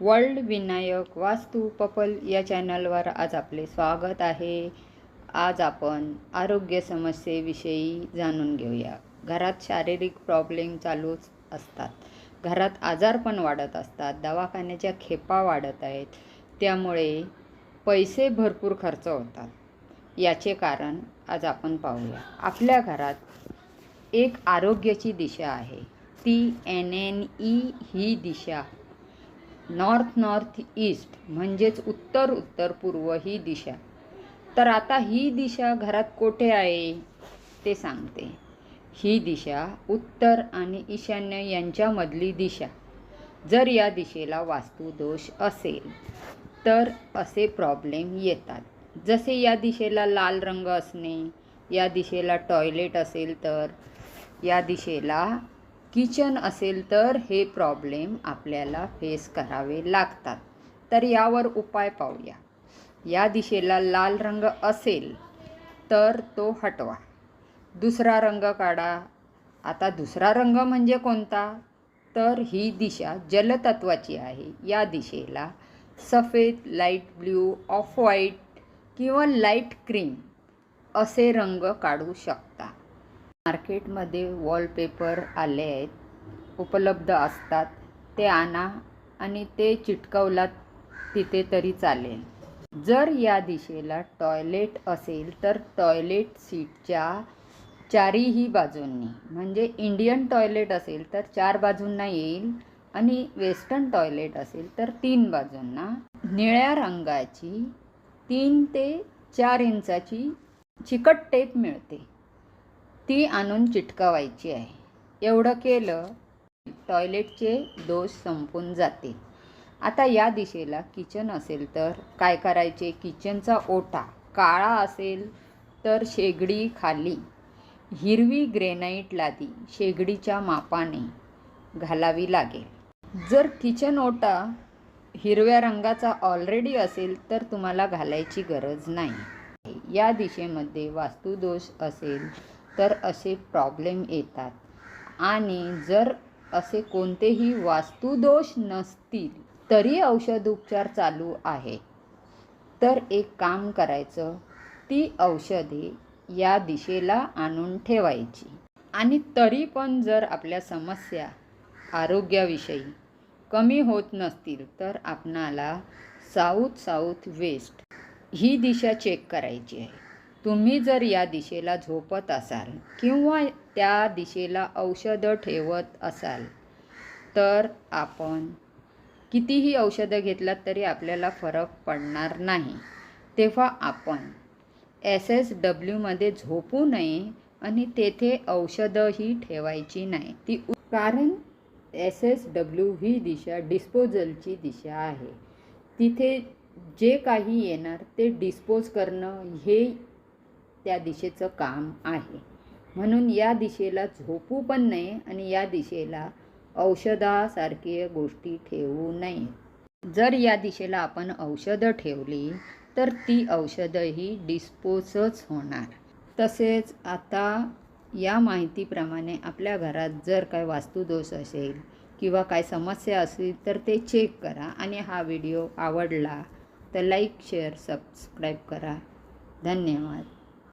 World Vinayak वास्तू purple या चॅनलवर आज आपले स्वागत आहे. आज आपण आरोग्य समस्येविषयी जाणून घेऊया. घरात शारीरिक प्रॉब्लेम चालूच असतात. घरात आजार पण वाढत असतात. दवाखान्याच्या खेपा वाढत आहेत. त्यामुळे पैसे भरपूर खर्च होतात. याचे कारण आज आपण पाहूया. आपल्या घरात एक आरोग्याची दिशा आहे. ती एन एन ई ही दिशा नॉर्थ नॉर्थ ईस्ट म्हणजेच उत्तर उत्तर पूर्व ही दिशा. तर आता ही दिशा घरात कोठे आहे? ते सांगते. ही दिशा उत्तर आणि ईशान्य यांच्यामधली दिशा. जर या दिशेला वास्तुदोष असेल तर असे प्रॉब्लेम येतात. जसे या दिशेला लाल रंग असणे या दिशेला टॉयलेट असेल तर या दिशेला किचन असेल तर हे प्रॉब्लेम आपल्याला फेस करावे लागतात. तर यावर उपाय पाहूया. या दिशेला लाल रंग असेल तर तो हटवा. दुसरा रंग काढा. आता दुसरा रंग म्हणजे कोणता? तर ही दिशा जलतत्वाची आहे. या दिशेला सफेद लाइट ब्ल्यू ऑफ व्हाईट किंवा लाइट क्रीम असे रंग काढू शकता. मार्केटमध्ये वॉलपेपर आले आहेत उपलब्ध असतात. ते आणा आणि ते चिटकवलात तिथे तरी चालेल. जर या दिशेला टॉयलेट असेल तर टॉयलेट सीटच्या चारीही बाजूंनी म्हणजे इंडियन टॉयलेट असेल तर चार बाजूंना येईल आणि वेस्टर्न टॉयलेट असेल तर तीन बाजूंना. निळ्या रंगाची तीन ते चार इंचाची चिकट टेप मिळते. ती आणून चिटकवायची आहे. एवढं केलं टॉयलेटचे दोष संपून जातील. आता या दिशेला किचन असेल तर काय करायचे? किचनचा ओटा काळा असेल तर शेगडी खाली. हिरवी ग्रेनाईट लादी शेगडीच्या मापाने घालावी लागेल. जर किचन ओटा हिरव्या रंगाचा ऑलरेडी असेल तर तुम्हाला घालायची गरज नाही. या दिशेमध्ये वास्तुदोष असेल तर असे प्रॉब्लेम येतात. आणि जर असे कोणतेही वास्तुदोष नसतील तरी औषध उपचार चालू आहे. तर एक काम करायचं ती औषधे या दिशेला आणून ठेवायची. आणि तरी पण जर आपल्या समस्या आरोग्याविषयी कमी होत नसतील तर आपणाला साऊथ साऊथ वेस्ट ही दिशा चेक करायची आहे. तुम्ही जर या दिशेला झोपत असाल किंवा त्या दिशेला औषधं ठेवत असाल तर आपण कितीही औषधं घेतलात तरी आपल्याला फरक पडणार नाही. तेव्हा आपण एस एस डब्ल्यूमध्ये झोपू नये आणि तेथे औषधंही ठेवायची नाही. ती कारण एस एस डब्ल्यू ही दिशा डिस्पोजलची दिशा आहे. तिथे जे काही येणार ते डिस्पोज करणं हे त्या दिशेचं काम आहे. म्हणून या दिशेला झोपू पण नये आणि या दिशेला औषधासारखे गोष्टी ठेवू नये. जर या दिशेला आपण औषधं ठेवली तर ती औषधंही डिस्पोजच होणार. तसेच आता या माहितीप्रमाणे आपल्या घरात जर काय वास्तुदोष असेल किंवा काय समस्या असेल तर ते चेक करा आणि हा व्हिडिओ आवडला तर लाईक शेअर सबस्क्राईब करा. धन्यवाद.